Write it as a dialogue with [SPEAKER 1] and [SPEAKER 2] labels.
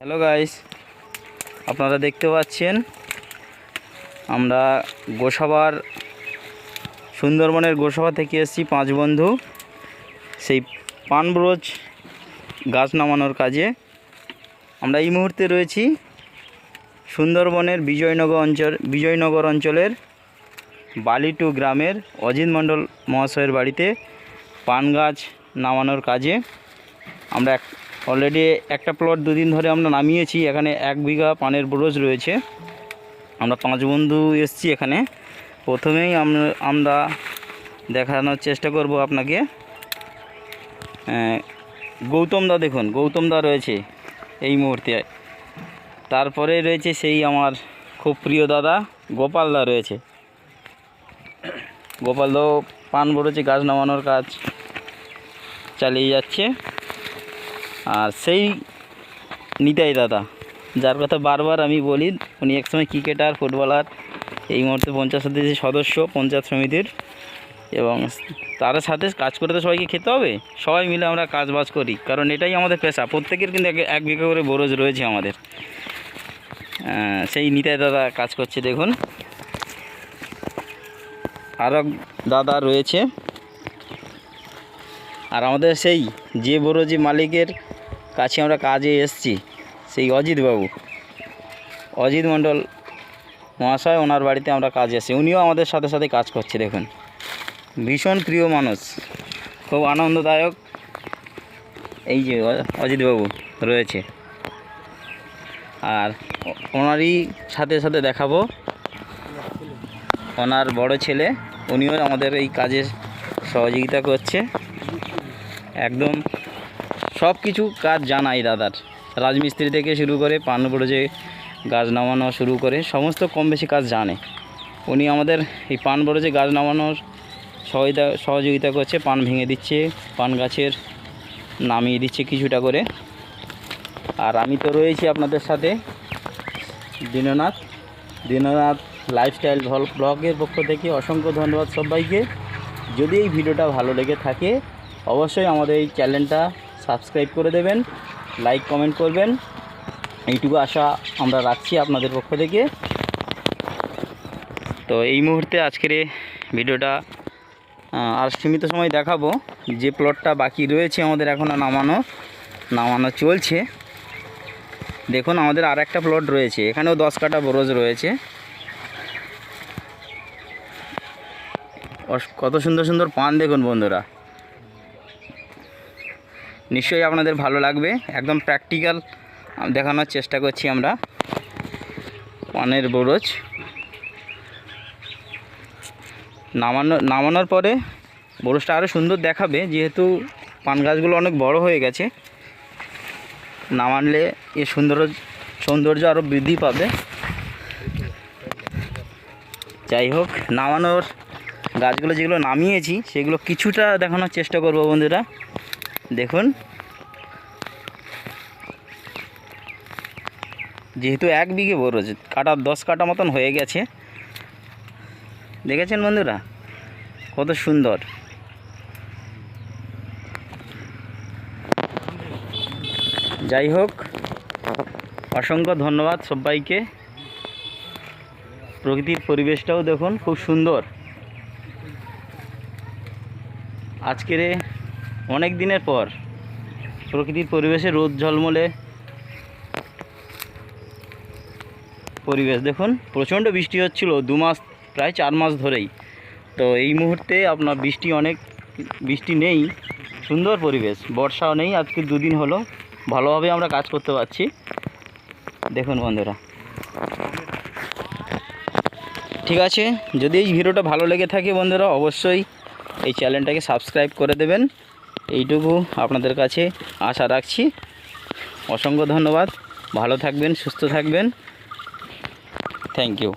[SPEAKER 1] Hello guys, আপনারা দেখতে পাচ্ছেন, আমরা গোসাবার, সুন্দরবনের গোসাবা থেকে এসেছি পাঁচ বন্ধু। সেই পানব্রোজ গাছ নামানোর কাজে। আমরা এই মুহূর্তে রয়েছি সুন্দরবনের বিজয়নগর অঞ্চল, বিজয়নগর অঞ্চলের বালিটু গ্রামের অজিত মণ্ডল মহাশয়ের বাড়িতে পান গাছ নামানোর কাজে। আমরা অলরেডি একটা প্লট দুদিন ধরে আমরা নামিয়েছি, এখানে এক বিঘা পানের ব্রোজ রয়েছে। আমরা পাঁচ বন্ধু এসছি এখানে। প্রথমেই আমরা দেখানোর চেষ্টা করব আপনাকে। গৌতম দা দেখুন, গৌতম দা রয়েছে এই মুহূর্তে। তারপরে রয়েছে সেই আমার খুব প্রিয় দাদা, গোপাল দা রয়েছে। গোপাল দাও, পান বড়েছে, গাছ নামানোর কাজ চালিয়ে যাচ্ছে। আর সেই নিতাই দাদা, যার কথা বারবার আমি বলি, উনি একসময় ক্রিকেটার, ফুটবলার, এই মুহূর্তে পঞ্চায়েত সমিতির সদস্য, পঞ্চায়েত সমিতির এবং তার সাথে কাজ করে তো সবাইকে খেতে হবে। সবাই মিলে আমরা কাজ বাজ করি, কারণ এটাই আমাদের পেশা। প্রত্যেকের কিন্তু এক বিঘা করে বরজ রয়েছে আমাদের। সেই নিতাই দাদা কাজ করছে, দেখুন। আরও দাদা রয়েছে। আর আমাদের সেই যে বড়জি মালিকের কাছে আমরা কাজে এসছি, সেই অজিত বাবু। অজিত মণ্ডল মহাশয়, ওনার বাড়িতে আমরা কাজে এসেছি। উনিও আমাদের সাথে সাথে কাজ করছে, দেখুন। ভীষণ প্রিয় মানুষ, খুব আনন্দদায়ক। এই যে অজিতবাবু রয়েছে। আর ওনারই সাথে সাথে দেখাবো। ওনার বড় ছেলে, উনিও আমাদের এই কাজে সহযোগিতা করছে। একদম সব কিছু কাজ জানাই দাদার। রাজমিস্ত্রি থেকে শুরু করে পান যে গাছ নামানো শুরু করে সমস্ত কম বেশি কাজ জানে। উনি আমাদের এই পান যে গাছ নামানোর সহযোগিতা সহযোগিতা করছে, পান ভেঙে দিচ্ছে, পান গাছের নামিয়ে দিচ্ছে কিছুটা করে। আর আমি তো রয়েছি আপনাদের সাথে দীননাথ। দীননাথ লাইফস্টাইল ব্লগের পক্ষ থেকে অসংখ্য ধন্যবাদ সবাইকে। যদি এই ভিডিওটা ভালো লেগে থাকে, অবশ্যই আমাদের এই চ্যানেলটা সাবস্ক্রাইব করে দেবেন, লাইক, কমেন্ট করবেন। এইটুকু আশা আমরা রাখছি আপনাদের পক্ষ থেকে। তো এই মুহূর্তে আজকের ভিডিওটা আর সীমিত সময় দেখাবো। যে প্লটটা বাকি রয়েছে আমাদের এখনও নামানো নামানো চলছে। দেখুন, আমাদের আর একটা প্লট রয়েছে। এখানেও দশ কাটা বরজ রয়েছে। কত সুন্দর সুন্দর পান দেখুন বন্ধুরা। নিশ্চয়ই আপনাদের ভালো লাগবে। একদম প্র্যাকটিক্যাল দেখানোর চেষ্টা করছি আমরা। পানের বরজ। নামানো, নামানোর পরে বরজটা আরও সুন্দর দেখাবে, যেহেতু পান গাছগুলো অনেক বড় হয়ে গেছে। নামানলে এ সুন্দর, সৌন্দর্য আরও বৃদ্ধি পাবে। যাই হোক, নামানোর গাছগুলো যেগুলো নামিয়েছি, সেগুলো কিছুটা দেখানোর চেষ্টা করব বন্ধুরা। দেখুন। যেহেতু এক বিঘে বড় কাটা দশ কাটা মতন হয়ে গেছে। দেখেছেন বন্ধুরা? কত সুন্দর। যাই হোক, অসংখ্য ধন্যবাদ সবাইকে। প্রকৃতির পরিবেশটাও দেখুন, খুব সুন্দর। আজকের অনেক দিনের পর। প্রকৃতির পরিবেশে রোদ ঝলমলে। পরিবেশ দেখুন, প্রচণ্ড বৃষ্টি হচ্ছিল দু মাস, প্রায় চার মাস ধরেই। তো এই মুহূর্তে আপনার বৃষ্টি অনেক, বৃষ্টি নেই, সুন্দর পরিবেশ। বর্ষাও নেই, আজকে দুদিন হলো। ভালোভাবে আমরা কাজ করতে পারছি। দেখুন বন্ধুরা। ঠিক আছে, যদি এই ভিডিওটা ভালো লেগে থাকে বন্ধুরা, অবশ্যই এই চ্যানেলটাকে সাবস্ক্রাইব করে দেবেন। এইটুকু আপনাদের কাছে আশা রাখছি। অসংখ্য ধন্যবাদ। ভালো থাকবেন সুস্থ থাকবেন। Thank you